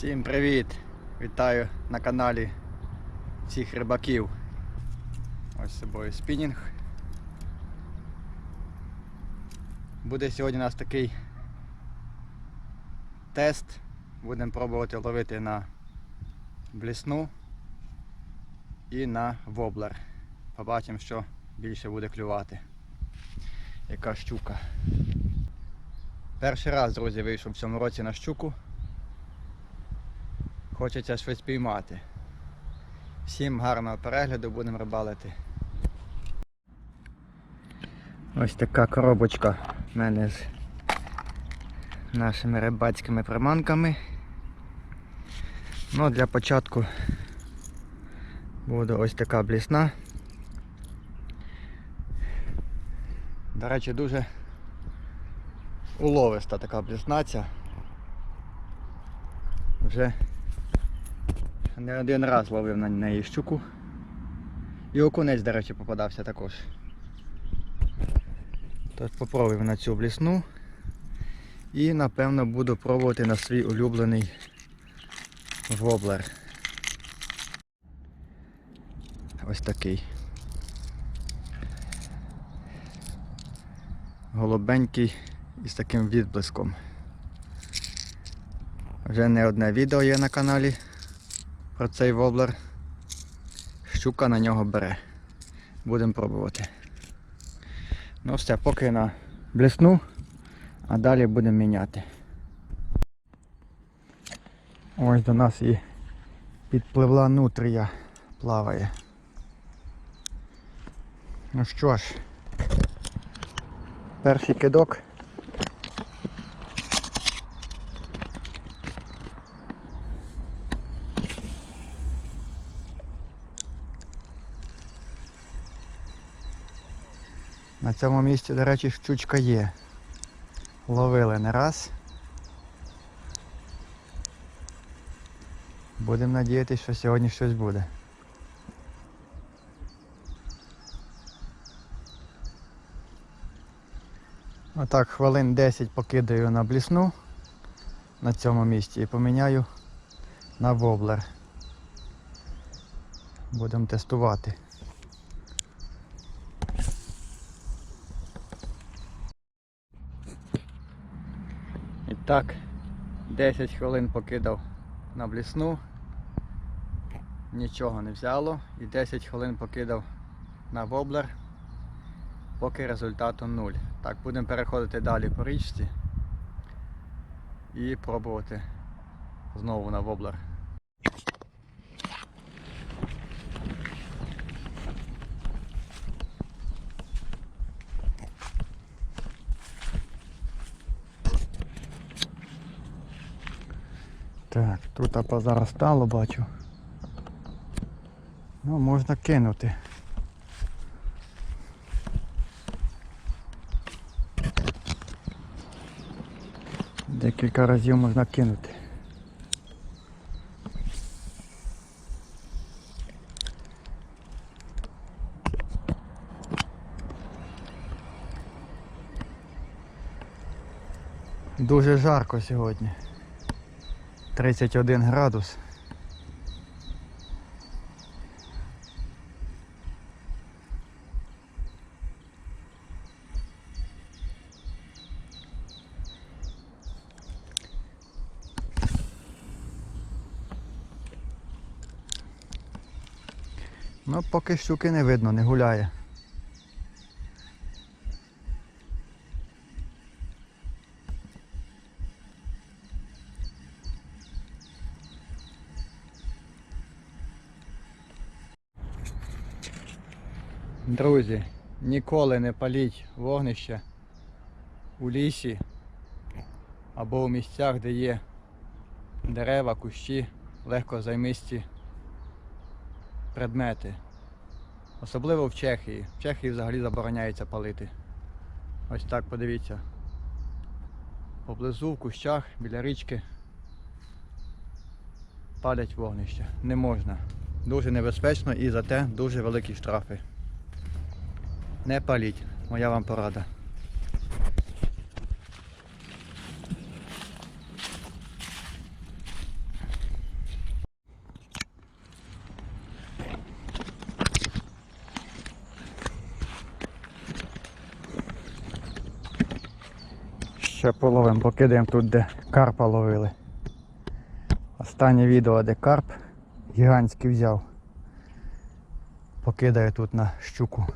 Всім привіт! Вітаю на каналі всіх рибаків. Ось собою спінінг. Буде сьогодні у нас такий тест. Будемо пробувати ловити на блісну і на воблер. Побачимо, що більше буде клювати. Яка щука. Перший раз, друзі, вийшов в цьому році на щуку. Хочеться щось піймати. Всім гарного перегляду, будемо рибалити. Ось така коробочка в мене з нашими рибацькими приманками. Ну, для початку буде ось така блісна. До речі, дуже уловиста така бліснаця. Вже не один раз ловив на неї щуку. І окунець, до речі, попадався також. Тож попробуємо на цю блісну. І напевно буду пробувати на свій улюблений воблер. Ось такий. Голубенький із таким відблиском. Вже не одне відео є на каналі про цей воблер. Щука на нього бере. Будемо пробувати. Ну все, поки на блесну, а далі будемо міняти. Ось до нас і підпливла нутрія плаває. Ну що ж, перший кидок. На цьому місці, до речі, щучка є. Ловили не раз. Будемо надіятися, що сьогодні щось буде. Отак хвилин 10 покидаю на блісну на цьому місці і поміняю на воблер. Будемо тестувати. Так, 10 хвилин покидав на блісну, нічого не взяло і 10 хвилин покидав на воблер, поки результату 0. Так, будемо переходити далі по річці і пробувати знову на воблер. Так, тут позаростало бачу. Ну, можна кинути. Декілька разів можна кинути. Дуже жарко сьогодні. 31 градус. Ну, поки щуки не видно, не гуляє. Друзі, ніколи не паліть вогнище у лісі або у місцях, де є дерева, кущі, легко займисті предмети. Особливо в Чехії. В Чехії взагалі забороняється палити. Ось так подивіться. Поблизу в кущах біля річки палять вогнище. Не можна. Дуже небезпечно і зате дуже великі штрафи не паліть. Моя вам порада. Ще половимо, покидаємо тут, де карпа ловили. Останнє відео, де карп гігантський взяв. покидає тут на щуку.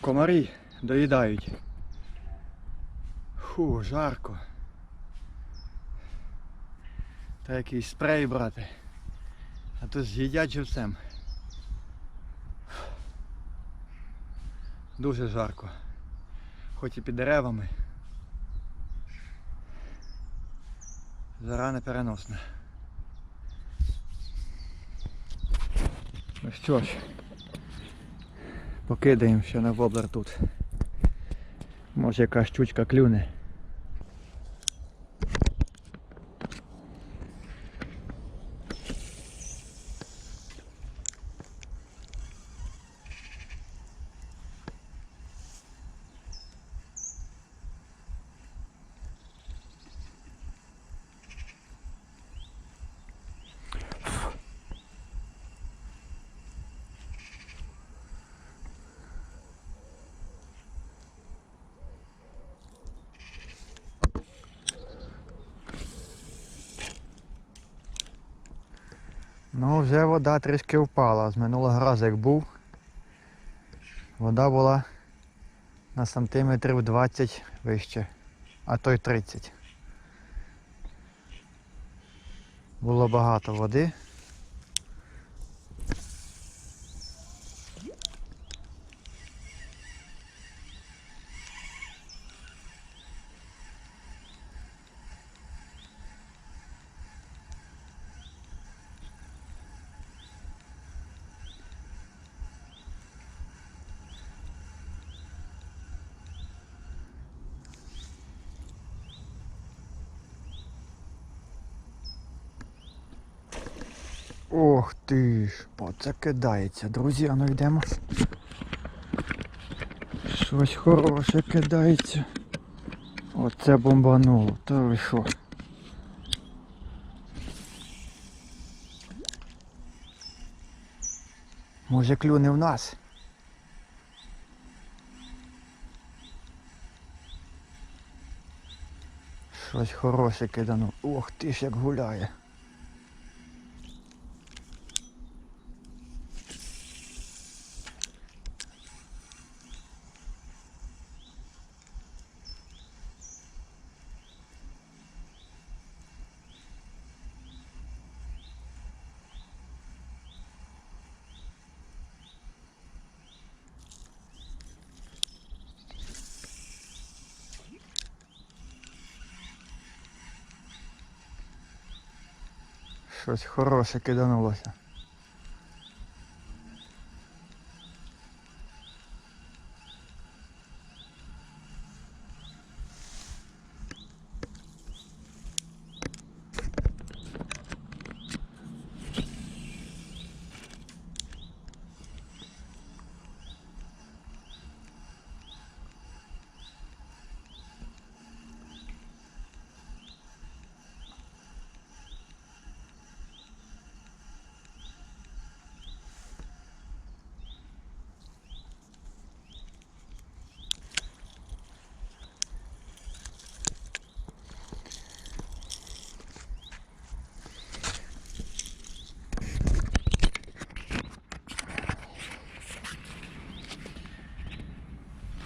Комарі доїдають. Фу, жарко. Треба якийсь спрей брати. А то з'їдять живцем. Дуже жарко. Хоч і під деревами. Зара непереносна. Ну що ж. Покидаємо ще на воблер тут. Може яка щучка клюне. Ну, вже вода трішки впала. З минулого разу як був. Вода була на сантиметрів 20 вище, а то й 30. Було багато води. Ох ти ж, оце кидається. Друзі, а ну йдемо. Щось хороше кидається. Оце бомбануло. Та ви що? Може клюне в нас? Щось хороше кидано. Ох ти ж як гуляє. Щось хороше киданулося.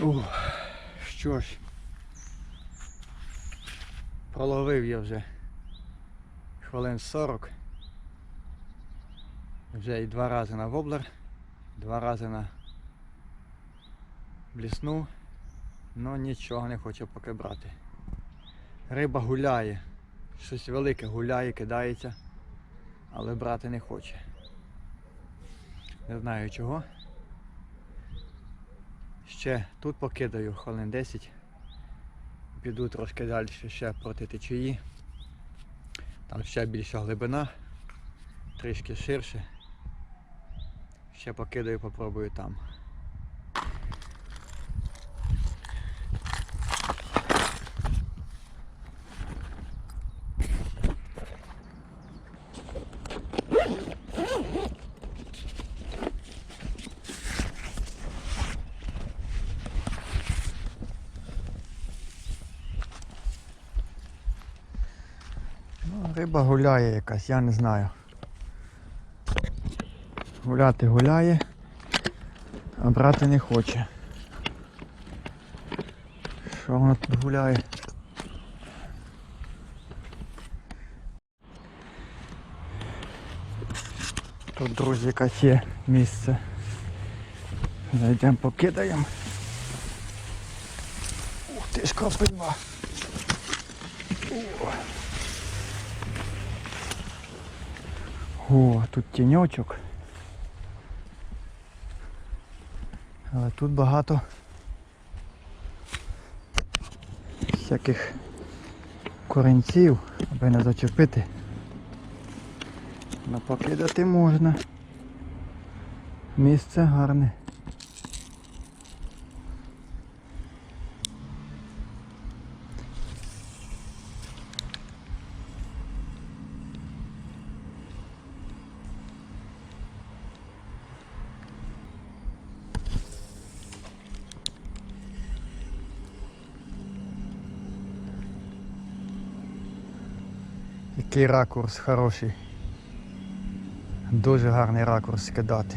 Ух, що ж. Проловив я вже хвилин 40. Вже і два рази на воблер, два рази на блісну, але нічого не хочу поки брати. Риба гуляє, щось велике гуляє, кидається, але брати не хоче. Не знаю чого. Ще тут покидаю хвилин 10. Піду трошки далі ще проти течії. Там ще більша глибина, трішки ширше. Ще покидаю, попробую там. Риба гуляє якась, я не знаю. Гуляти гуляє, а брати не хоче. Що воно тут гуляє? Тут, друзі, якась є місце. Зайдемо покидаємо. Ух ти ж кропива. О, тут тіньочок. Але тут багато всяких коренців, аби не зачепити. Напокидати можна. Місце гарне. Який ракурс хороший. Дуже гарний ракурс кидати.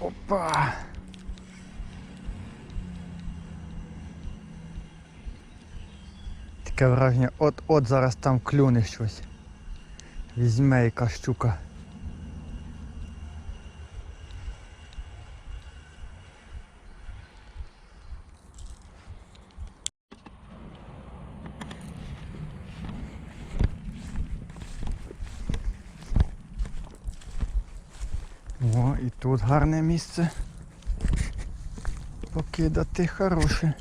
Опа! Таке враження, от-от зараз там клюне щось. Візьме яка щука. О, і тут гарне місце. Покидати хороше.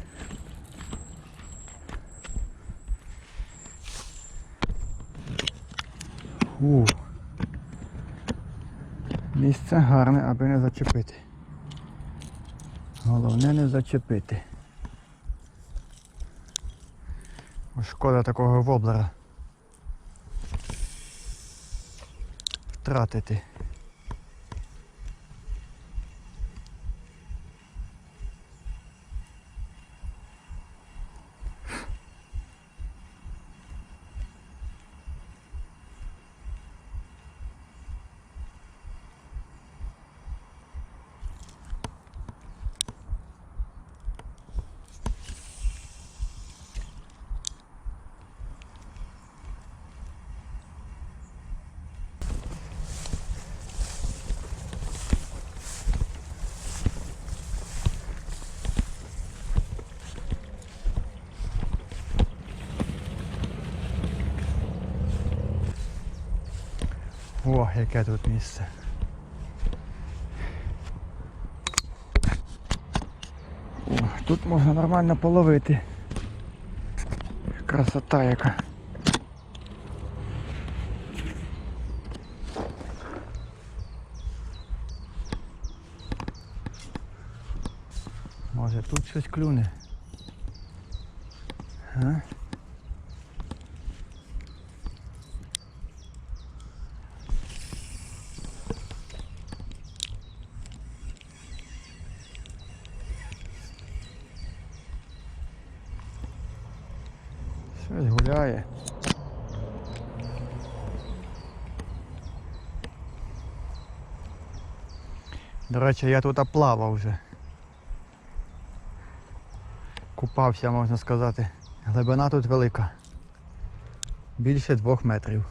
Фу. Місце гарне, аби не зачепити. Головне не зачепити. Шкода такого воблера. Втратити. О, яке тут місце. Тут можна нормально половити. Красота яка. Може тут щось клюне. А? Щось гуляє. До речі, я тут плавав вже. Купався, можна сказати. Глибина тут велика. Більше двох метрів.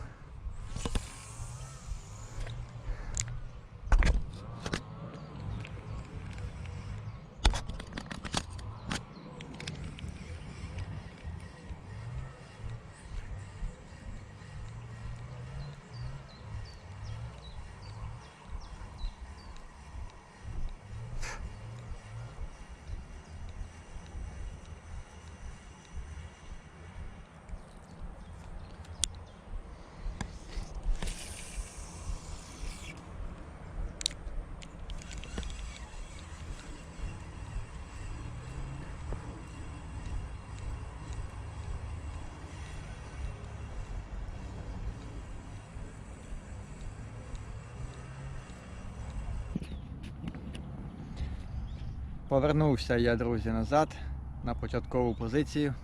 Повернувся я, друзі, назад на початкову позицію.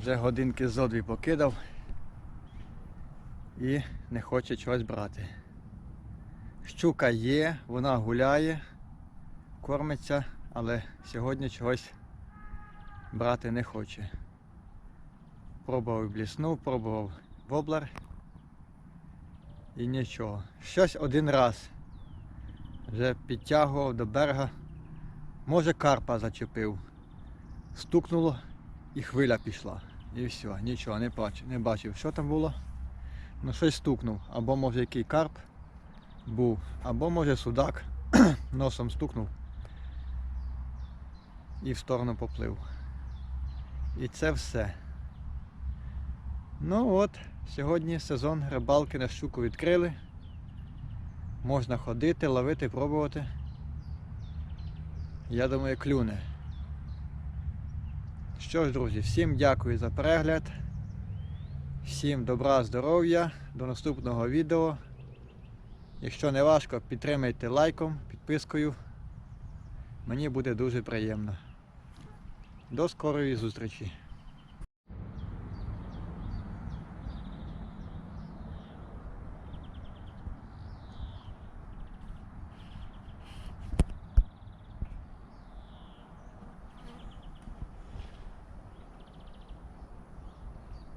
Вже годинки зо дві покидав і не хоче чогось брати. Щука є, вона гуляє, кормиться, але сьогодні чогось брати не хоче. Пробував бліснув, пробував воблер і нічого. Щось один раз вже підтягував до берега. Може карпа зачепив. Стукнуло і хвиля пішла. І все, нічого, не бачив, не бачив, що там було. Ну щось стукнув. Або може який карп був, або може судак носом стукнув і в сторону поплив. І це все. Ну от, сьогодні сезон рибалки на щуку відкрили. Можна ходити, ловити, пробувати. Я думаю, клюне. Що ж, друзі, всім дякую за перегляд. Всім добра, здоров'я. До наступного відео. Якщо не важко, підтримайте лайком, підпискою. Мені буде дуже приємно. До скорої зустрічі!